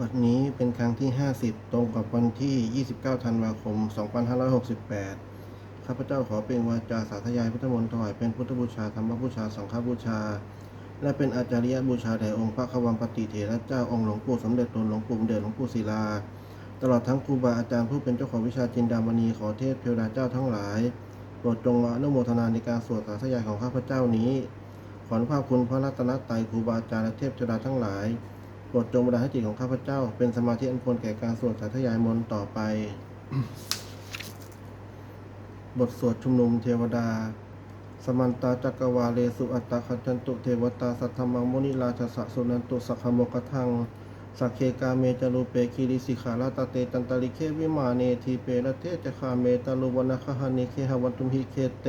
บัดนี้เป็นครั้งที่ 50 ตรงกับวันที่ 29 ธันวาคม 2568 ข้าพเจ้าขอเป็นวาจาสาธยายพุทธมนต์ถวายเป็นพุทธบูชาธรรมบูชา สังฆบูชา และเป็นอาจาริยบูชาแด่องค์พระควัมปติเถระเจ้าองค์หลวงปู่สมเด็จตนหลวงปู่เดชหลวงปู่ศิลา ตลอดทั้งครูบาอาจารย์ผู้เป็นเจ้าของวิชาจินดามณีขอเทพเทวดาเจ้าทั้งหลาย โปรดจงอนุโมทนาในการสวดสาธยายของข้าพเจ้านี้ ขอนภาพคุณพระรัตนตรัยครูบาอาจารย์และเทพเทวดาทั้งหลายโปรดจงบันดาลให้จิตของข้าพเจ้า เป็นสมาธิอันควรแก่การสวดสาธยายมนต์ต่อไป บทสวดชุมนุมเทวดา สมันตาจักรวาเลสุอัตตาคัจจันตุเทวตาสัทธมังมุนิราชสะสุนันตุสักขโมกทังสักเคกาเมจารูเปคิริสิขาลาตาเตตันตาลิเควิมาเนทีเปรเทจคาเมตาลุวนาคหานิเคหวันตุมหิเคเต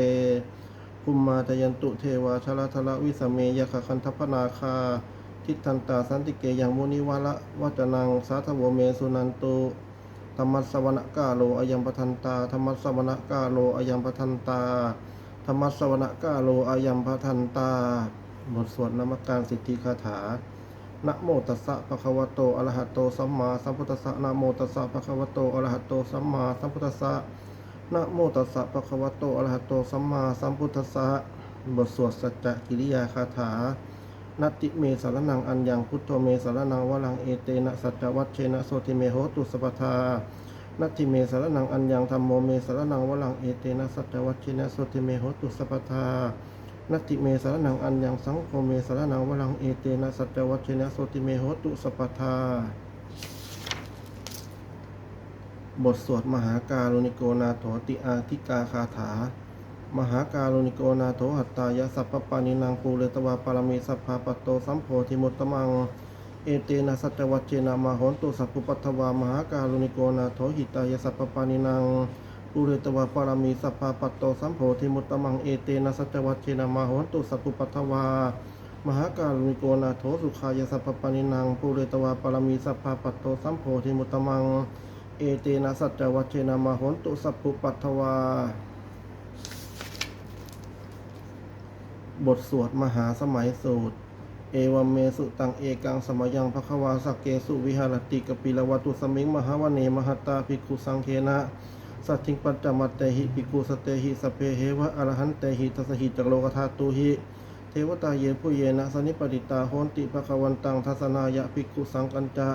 ภุมมาตยันตุเทวาชลาทละวิสเมยขคันทพนาคา ทิฏฐันตาสันติเกยังมุนิวาละวัจนังสาธโวเมสุนันตุธรรมสวนกาโลอายัมปทันตาธรรมสวนกาโลอายัมปทันตาธรรมสวนกาโลอายัมปทันตาบทสวดนามการสิทธิคาถานะโมตัสสะภะคะวะโตอะระหะโตสัมมาสัมพุทธัสสะนะโมตัสสะภะคะวะโตอะระหะโตสัมมาสัมพุทธัสสะ นะโมตัสสะภะคะวะโตอะระหะโตสัมมาสัมพุทธัสสะบทสวดสัจจะกิริยาคาถานัตติเมสารนังอัญญังพุทโธเมสารนังวลังเอเตนะสัจจวัชเชนะโสติเมโหตุสปทานัตติเมสารนังอัญญังธรรมโมเมสารนังวลังเอเตนะสัจจวัชเชนะโสติเมโหตุสปทานัตติเมสารนังอัญญังสังโฆเมสารนังวลังเอเตนะสัจจวัชเชนะโสติเมโหตุสปทา บทสวดมหาการุณิโกนาโถติอาทิกาคาถา มหาการุณิโกนาโถหัตตายะสัพพปานินางปูเรตวาปารมีสัพพาปโตสัมโพธิมุตตมัง เอเตนะสัจวัชเชนะมาหนตุสัพพุปัทวามหาการุณิโกนาโถหิตายะสัพพปานินางปูเรตวาปารมีสัพพาปโตสัมโพธิมุตตมังเอเตนะสัจวัชเชนะมาหนตุสัพพุปัทวามหาการุณิโกนาโถสุขายะสัพพปานินางปูเรตวาปารมีสัพพาปโตสัมโพธิมุตตมัง เอเตนะสัจวัชเชนะมหนตุสัพพุปัทวา บทสวดมหาสมัยสูตร เอวัมเมสุตังเอกังสมยังภควาสักเกสุวิหารติกปิลวัตุสมิงมหาวเนมหตตาภิกขุสังเคนะสัทธิงปัจจมัตเตหิภิกขุสเตหิสเพเหวะอรหันเตหิทัสหิจักโลกธาตุหิเทวตาเยผู้เยนะสนิปติตาโหนติภควันตังทัสนายะภิกขุสังกัญจะ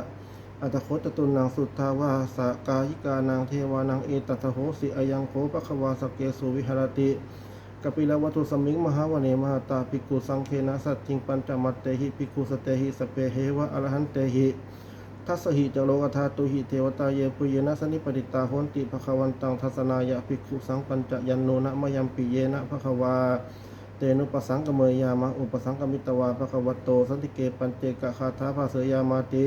อัตโคตตุนังสุทธาวาสกายิกานังเทวานังเอตัทโหสิอายังโคปะควาสเกสุวิหารติกปิลวัตุสมิงมหาวเนมหาตาภิกขุสังเคนะสัตถิงปัญจมัตเตหิภิกขุสเตหิสเปเหวะอรหันเตหิทัสหิจโลกธาตุหิเทวตาเยปุเยนะสนิปติตาโหนติภควันตังทัสนายะภิกขุสังปัญจยันโนนะมยัมปิเยนะภควาเตนุปสังกเมยยามะอุปสังกมิตวาภควตโตสันติเกปัญเจกะคาถาภาเสยามาติ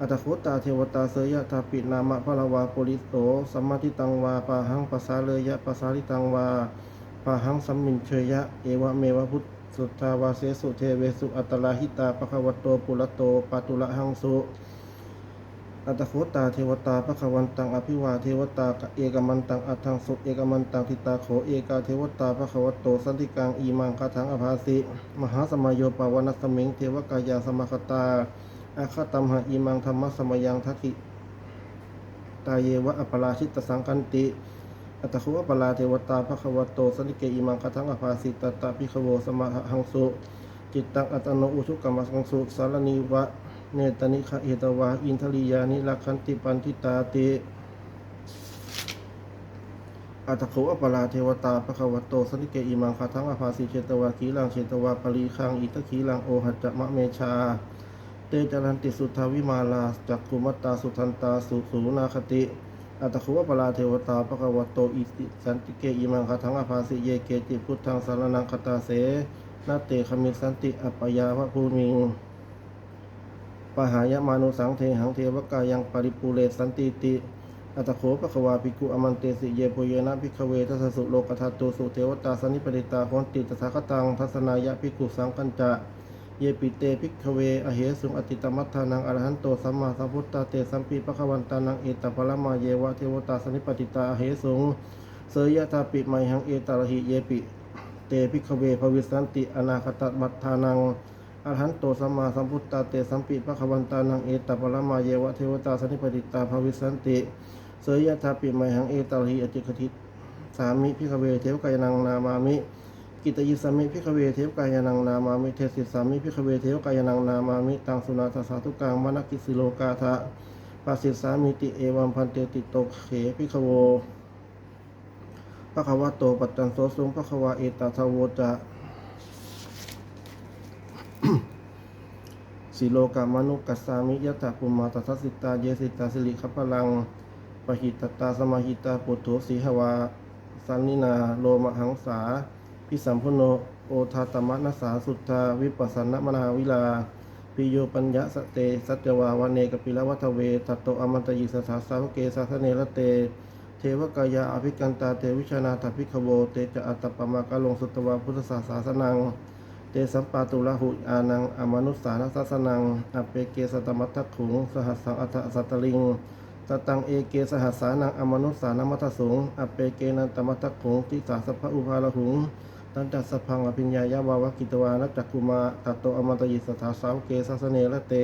อัตโคตาเทวตาเสยะทาปินามะพะละวาปุริโตสัมมาทิตังวาปาหังปัสสาเลยะปัสสาลิตังวาปาหังสัมมินเชยะ เอวะเมวะพุทธสุทธาวาเสสุเทเวสุอัตตลาหิตาปะคะวะโตปุระโตปาตุละหังสุอัตโคตาเทวตาปะควันตังอภิวาเทวตาเอกมันตังอัตถังสุเอกมันตังทิตาโขเอกาเทวตาปะคะวะโตสันติกังอีมังคาถังอภาสิ มหาสมโยปาวนัสมิงเทวกายาสมคตา อาคาตัมหะอิมังธรรมะสมยังทักิตาเยวะอปราชิตสังกันติอัตโขอปราเทวตาภควโตสนิเกอิมังคทังอภาสิตตตาภิกขโวสมะหังสุจิตตังอัตโนอุชุกรรมสังสุสารณีวะเนตนิคะเอตวาอินทริยานิลักขันติปันทิตาติอัตโขอปราเทวตาภควโตสนิเกอิมังคทังอภาสิเชตวาขีลังเชตวาปรีคังอิตขีลังโอหัจจะมะเมชา เตจรันติสุทธาวิมาลาจักกุมตตาสุทันตาสุสูนาคติ อัตคุวปลาเทวตาปะกวโตอิติสันติเกอิมังคทังอภาสิเยเกจิพุทธังสารนังคตาเสนาเตคมิสันติอัปปยาวะภูมิงปหายมานุสังเทหังเทวกายังปริปูเรสันติติ อัตโขปะควาภิกุอมันเตสิเยโพเยนะภิกเวทัสสุโลกทัตตุสุเทวตาสนิปติตาโหนติตถาคตังทัศนายะภิกุสังกัญจะ เยปิเตภิกขเวอเหสุงอติตมัฏฐานังอรหันโตสัมมาสัมพุทธาเตสัมปีปะควันตานังเอตปะละมาเยวะเทวตาสนิปติตาอเหสุงเสยยะตาปิไมหังเอตารหิเยปิเตภิกขเวภวิสันติอนาคตมัตทานังอรหันโตสัมมาสัมพุทธาเตสัมปิภควันตานังเอตปรมาเยวะเทวตาสันิปติตาภวิสันติเสยยะธาปิไมหังเอตาลีอจิคทิสามิพิกเวเทวกายนังนามามิ กิตยิสามิพิกเวเทวกายนังนามามิเทศิสามิพิกเวเทวกายนังนามามิตังสุนาทสาธุกังมณกิสิโลกาทะปัสสิสามิติเอวัมพันเตติโตเขพิกโวภะควะโตปัจจันโสสุงภะควะเอตทาวจะสิโลกามนุกัสสามิยะตะปุมาตัสสสิตาเยสิตาสิริขพลังปหิตตาสมาหิตาปุถุสีหวาสันนินาโลมหังสา พิสัมพุโนโอทาตมะนัสสาสุทธาวิปัสสนมนาวิลาปิโยปัญญะสเต สัจวาวเนกปิลวัตเวทัตโตอมันตยิสสาสาวเกสาสเนรเต เทวกายาอภิกันตาเตวิชนาถพิกขโวเตจะอัตตปมากาลงสุตวาพุทธศาสาสนัง เตสัมปาตุละหุอานังอมนุสสานัสสนังอเปเกสตมัตถขุงสหัสสังอัฏสัตตลิงสตังเอเกสหัสสานังอมนุสสานมัตถสุงอเปเกนันตมัตถขุงทิสาสภอุภาลหุง ตันจัสสพังอภิญญายาวาวกิตวานัจจคุมาตัตโตอมันตยิสถาสาวเกสัสเนละเต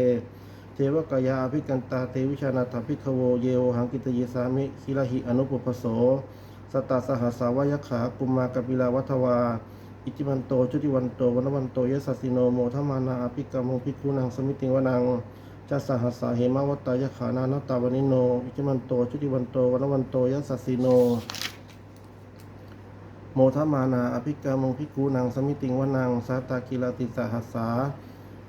เทวกายาอภิกันตาเทวิชานาถพิกขโวเยวหังกิตยิสามิคิลหิอนุปปโสสตาสหสาวยขากุมมากปิลาวัทวา อิจิมันโตชุติวันโตวันวันโตยสัสสิโนโมทมานาอภิกรรมงพิกุนังสมิติงวนังจัสสหัสสาเหมวัตตายขานานตตาวนิโน อิจิมันโตชุติวันโตวันวันโตยสัสิโน โมทมานาอภิกรรมงพิกุนังสมิติงวนังสาตากิลาติสหัสสา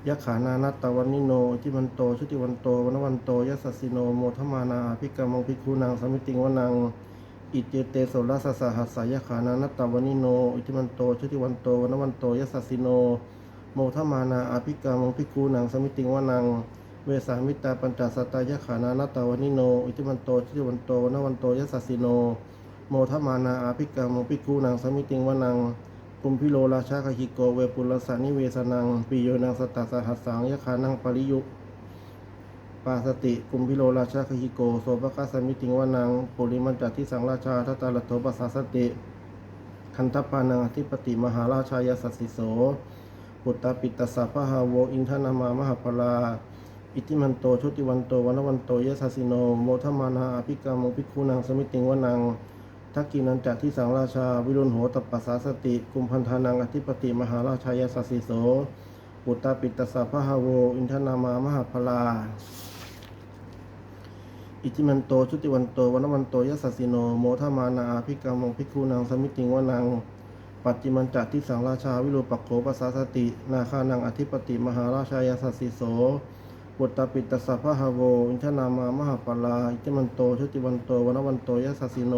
ยะขานานัตตาวนิโนอิจิมันโตชุติวันโตวันวันโตยสัสสิโนโมทมานาอภิกรรมงพิกุนังสมิติงวนังอิเจเตโสรัสสะหัสสายขานานัตตวนิโน อิทิมันโตชุติวันโตวนวันโตยัสสิโน โมทมานาอภิกามงพิกูนังสมิติงวนัง เวสามิตาปัญจสตายขานานัตตวนิโน อิทิมันโตชุติวันโตวนวันโตยัสสสิโน โมทมานาอาภิกามงพิกูนังสมิติงวนังกุมพิโลราชาคหิโกเวปุลสานิเวสนังปิโยนังสตตาสหัสสังยขานังปริยุปาสติกุมพิโลราชาคหิโกโสภคสมิติงวานังปุริมันจัตที่สังราชาทัตตาลโทปัสสติคันทปานังอธิปติมหาราชายสัสสิโสปุตตาปิตสสะพะหาโวอินทนามามหาปลาอิติมันโตชุติวันโตวันวันโตยสัสสิโนโมทมานาอภิกรรมงพิกขุนังสมิติงวานัง ทักกินันจัตที่สังราชา วิรุณโหตปัสสาสติ กุมพันธานังอธิปติมหาราชายสัสสิโสปุตตาปิตสสะพะหาโว อินทนามามหาปลา อิจิมันโต ชุติวันโตวันวันโตยัสสิโน โมทมานาภิกรรมงพิกขุนังสมิติงวนัง ปัจจิมันจัตที่สังราชา วิโรปักโขปัสสาสติ นาคานังอธิปติมหาราชายสัสสิโสปุตตปิตสัพพะหาโว อินทนามามหาปลาอิจิมันโต ชุติวันโตวันวันโตยัสสิโน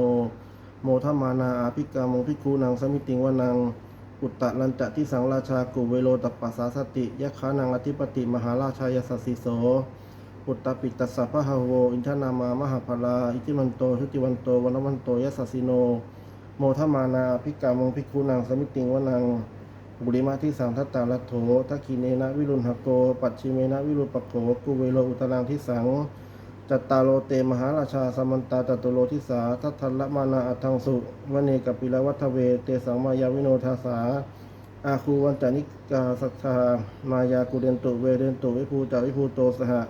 โมทมานาอาภิกรรมงพิกขุนังสมิติงวนังอุตตะลันจะที่สังราชากุเวโรตปัสสาสติยะขานังอธิปติมหาราชายสัสสิโสปุตตปิตตสัพพะหาโวอินทนามามหาภลาอิจิมันโตชุติวันโตวันวันโตยัสสสิโน โมทมานาภิกามงภิกขุนังสมิติงวนังบุริมาที่สามทัตตาลัโถทักขีเนนะวิรุณหโก ปัจฉิเมนะวิรุปโขกุเวโลอุตรังทิสัง จัตตาโลเตมหาราชาสมันตาจตุโลทิสาทัทัลละมานาอัตถังสุวเนกปิลวัฏเว เตสังมายาวิโนทาสา อาคูวันจานิกาสัทธามายากุเดนตุเวเดนตุวิภูจาวิภูโตสหะ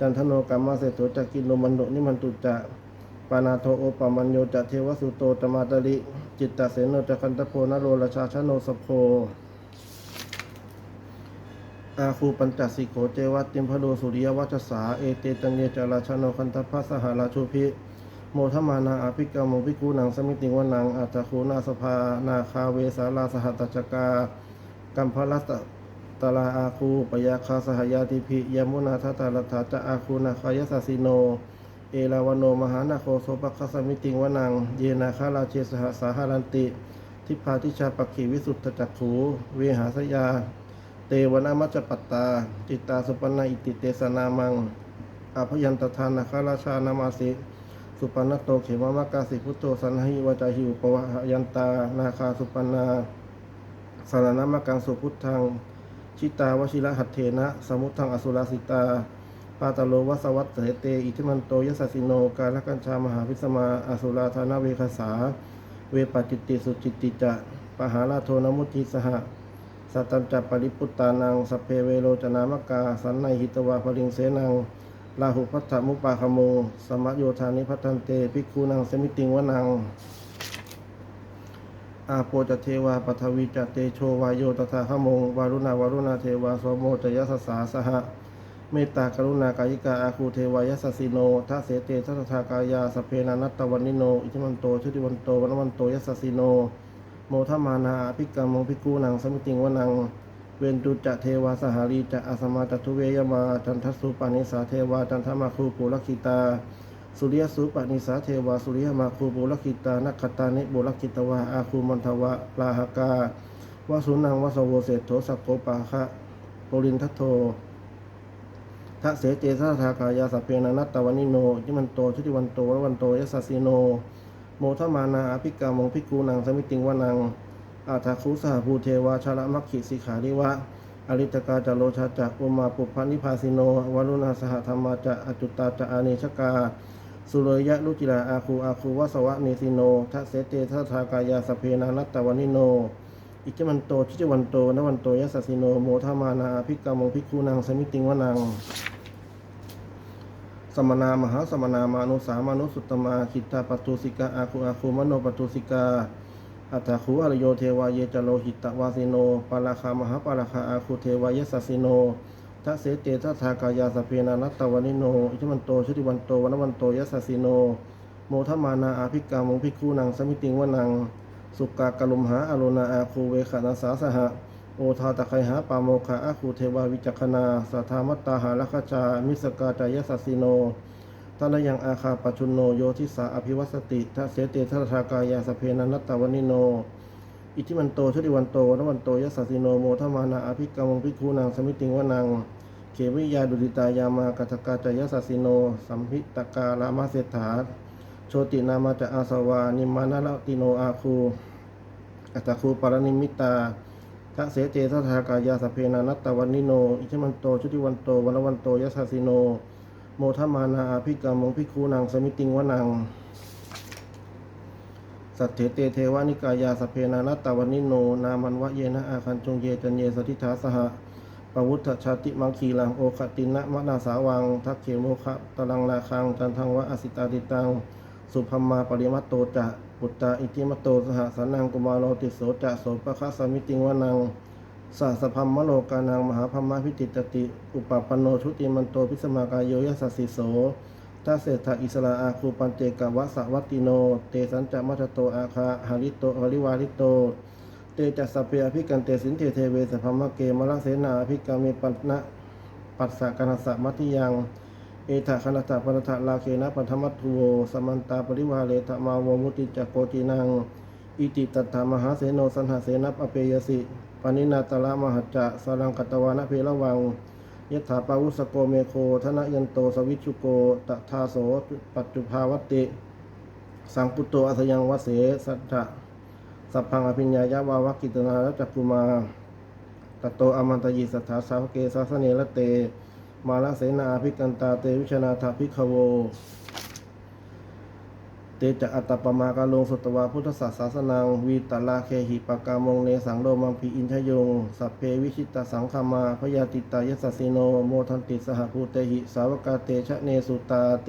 จันทโนกรรมเสโตจักกินโนมันโดนิมันตุจะปานาโทโอปมัญโยจะเทวสุโตตมาตริจิตตเสนโนจะคันตโพนโรราชาชโนสโพ อาคูปัญจสิโกเจวัตติมพโลสุริยวัชสา เอเตตัญเยจาราชโนคันตพัสสหราชุพิโมทมานาอภิกรรมโมภิกขุนังสมิติวนังอัตคูนาสภา นาคาเวสาลาสหตตจกา กัมพลัสตตลาอาคูปยาคาสหายาติภิยมุนาทตาลัฏฐาจะอาคูนาคายสสิโน เอลาวโนมหานาโคโสปัคสมิติงวนัง เยนาคาราเชสหสาหารันติ ทิพาทิชาปกขีวิสุทธจักขูเวหาสยา เตวนามัจจปัตตา จิตตาสุปนาอิติเตสนามังอภยันตทานาคาราชานามาสิสุปนโตเขมมะกาสิพุทโธสันหิวจาหิวปวะยันตา นาคาสุปนาสารนามกังสุพุทธัง ชิตาวชิระหัตเถนะ สมุทังอสุราสิตา ปาตโลวัสวัตเสเต อิทิมันโตยสสสิโน กาลกัญชามหาพิสมาอสุราธานาเวคสา เวปจิตติสุจิตติจะ ปหาราโทนมุทิสหะ สัตตัญจปริปุตตานังสเพเวโรจนามกา สันในหิตวาภริงเสนังลาหุพัทธมุปาคโม สมะโยธานิพัทันเตภิกขุนังสมิติงวนัง อาโปจเทวาปทวีจเตโชวายโยตถาขมงวารุณาวารุณาเทวาสโมจยสสสาสหะเมตตากรุณากายิกาอาคูเทวายสสสิโนทัเสเตทัสทากายาสเพนานัตตวันนิโน อิทิมันโตชุติวันโตวันวันโตยสสิโน โมทมานาภิกรรมงภิกขุนังสมิติงวนัง เวนตุจะเทวาสหารีจะอาสมาจตุเวยมาจันทสุปานิสาเทวาจันทมาคูปุรคิตา สุริยสุปานิสาเทวาสุริยมาคูปุรคิตานักขตานิบุรคิตวาอาคูมันทวะลาหกาวสุนังวสโวเศธโธสัพโกปาคะปรินทัตโททะเสเจสะทากายาสเพนนัตตวานิโนยิมันโตชุติวันโตววันโตยสสสิโน โมทมานาอภิกามงภิกขุนังสมิติงวนังอาทาคุสหภูเทวาชาละมัคคิสิขาริวะอริตกาจโลชาจักอุมาปุพันิพาสิโนวรุณาสหธรรมาจะอจุตตาจะอาเนชกา สุเรยะลุจิราอาคูอาคูวสวะเนสิโนทัเสเตทัทากายาสเพนานัตตวานิโน อิจมันโตชิจวันโตนวันโตยสสสิโนโมทมานาอภิกามงภิกขุนังสมิติงวนัง สมนามหาสมนามานุสามานุสุตตมาคิตาปตุสิกาอาคุอาคุมโนปตุสิกาอัตถคูอรโยเทวาเยจโลหิตวาสิโนปาราคามหาปาราคาอาคุเทวายสัสสิโนทะเสเตทัทากายาสเพนานัตตวานิโน อิทมันโตชุติวันโตวันวันโตยสัสสิโน โมทมานาอาภิกามงภิกขุนังสมิติงวนัง สุกากลุมหาอโรนาอาคูเวขนาสาสหะ โอทาตะไคหาปาโมคาอาคูเทวาวิจักนาสัทธามัตตาหาลัคจา มิสกาจายสัสสิโนตานยังอาคาปัจจุโนโยทิสาอภิวัสติทัสเสเตทัทากายาสเพนันนัตตวานิโน อิทิมันโตชุติวันโตนวันโตยัสสิโนโมทมานาอภิกรรมงภิกขุนางสมิติงวนัง เขวิยาดุริตายามากัตกาจายสัสสิโน สัมพิตกาลามาเศรษฐาโชตินามาจะอาสวานิมานาลติโนอาคูอัตตคูปารนิมิตา ทะเสเจสัทากายาสเพนานัตตวันนิโน อิทิมันโต ชุติวันโตวันวันโตยัสสสิโน โมทมานาอาภิกรรมงภิกขุนางสมิติงวนัง สัตเถเตเทวานิกายาสเพนานัตตวันนิโน นามันวะเยนะอาคันจงเยจันเยสทิธาสหะปวุฒชาติมังคีลังโอคตินะมะนาสาวัง ทักเขโมคะตลังนาคัง จันทังวะอสิตาติตัง สุพมาปริมัตโตจะปุตตาอิติมัตโตสหสนังกุมารโลติโสจะโสปะคะสมิติงวนังสาสพัมมโลกานังมหาพมาพิจิตติ อุปปันโนชุติมันโตพิสมากายโยยสัสสิโสทัสเศธาอิสราอาคูปันเตกวะสวัตติโน เตสัญจมัชโตอาคาหาริโตหริวาริโต เตจัสสพเพอภิกันเตสินเทเทเวสพัมมะเกมละเสนาอภิกามิปันนะปัสสะกนัสสะมัติยัง เอถะคณตะปนทะลาเคนะปัทมัตถุโวสมันตาปริวาเลทะมาวมุติจักโกตินัง อิติตัตถามหาเสโนสันหาเสนัปอเปยสิปานินาตละมหัจจะสรังกัตวานะเพละวังยถาปาวุสโกเมโคธนยันโตสวิชุโกตทาโสปัจจุภาวติ สังปุตโตอัสยังวเสสัจจะสัพพังอภิญญายาวาวกิตนาและจักกุมาตโตอมันตยิสัทธาสาวเกสาสเนละเต มาลเสนาภิกันตาเตวิชนาธาภิกขโว เตจะอัตตปมากาลงสุตวาพุทธศาสสนัง วีตลาเคหิปกามงเนสังโลมังพีอินทยง สัพเพวิชิตาสังคามาพยาติตายสสสิโน โมทันติสหภูเตหิ สาวกาเตชะเนสุตาเต